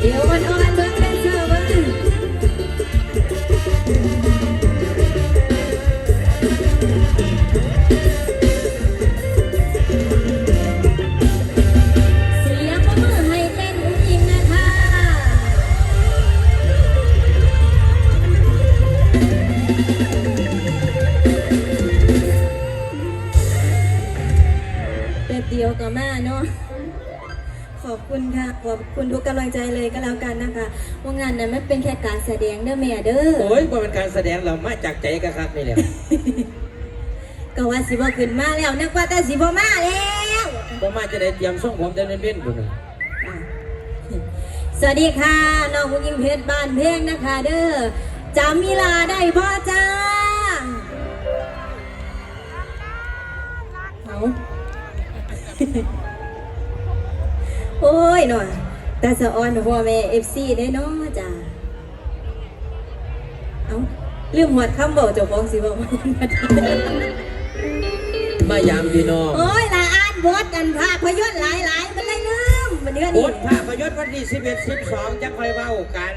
เดี๋ยวอ่อนๆเบิ่งเป็นเสือเบิ่งเสียงปรบมือให้เต้นอิงนะคะแป๊บเดียวก็มาเนาะ ขอบคุณค่ะ ขอบคุณทุกกำลังใจเลยก็แล้วกันนะคะ ว่างานนั้นมันเป็นแค่การแสดงเด้อแม่เด้อ โอ้ยว่าเป็นการแสดงเรามาจากใจกันครับนี่แหละก็ว่าสิบ่ขึ้นมาแล้วนึกว่าแต่สิบ่มาแล้วผมมาจะได้เตรียมส่งผมจะเล่นเล่นบุญสวัสดีค่ะน้องผู้หญิงเพชรบ้านเพลงนะคะ เด้อจำมีลาได้พ่อจ้าเอา โอ้ยหน่อยตาสะออนพ่อแม่เอฟซีได้เนาะจ้าเอาลืมหวดคำบอกเจ้าของสิบอกมายามพี่น้องโอ้ยละอ่านบทกันภาพยนตร์หลายๆมันเลยลืมมันเดือนโอนี้ดภาพยนตร์วันที่11 12จะค่อยเว้ากัน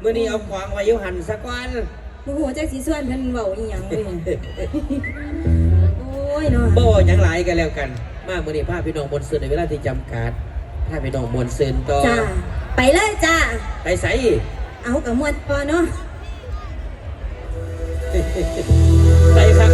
เมื่อนี้เอาของไว้อยุหันสักวันโอ้โหจักสีส่วนเพิ่นเว้าอีหยังเลยโอ้ยเนาะบ่หยังหลายกันแล้วกัน มาเมื่อนี้พาพี่น้องมวลซืนในเวลาที่จำกัด พาพี่น้องมวลซืนต่อจ้า ไปเลยจ้า ไปใส่เอากับมวดพอเนาะ ไปฟังกันเรื่อ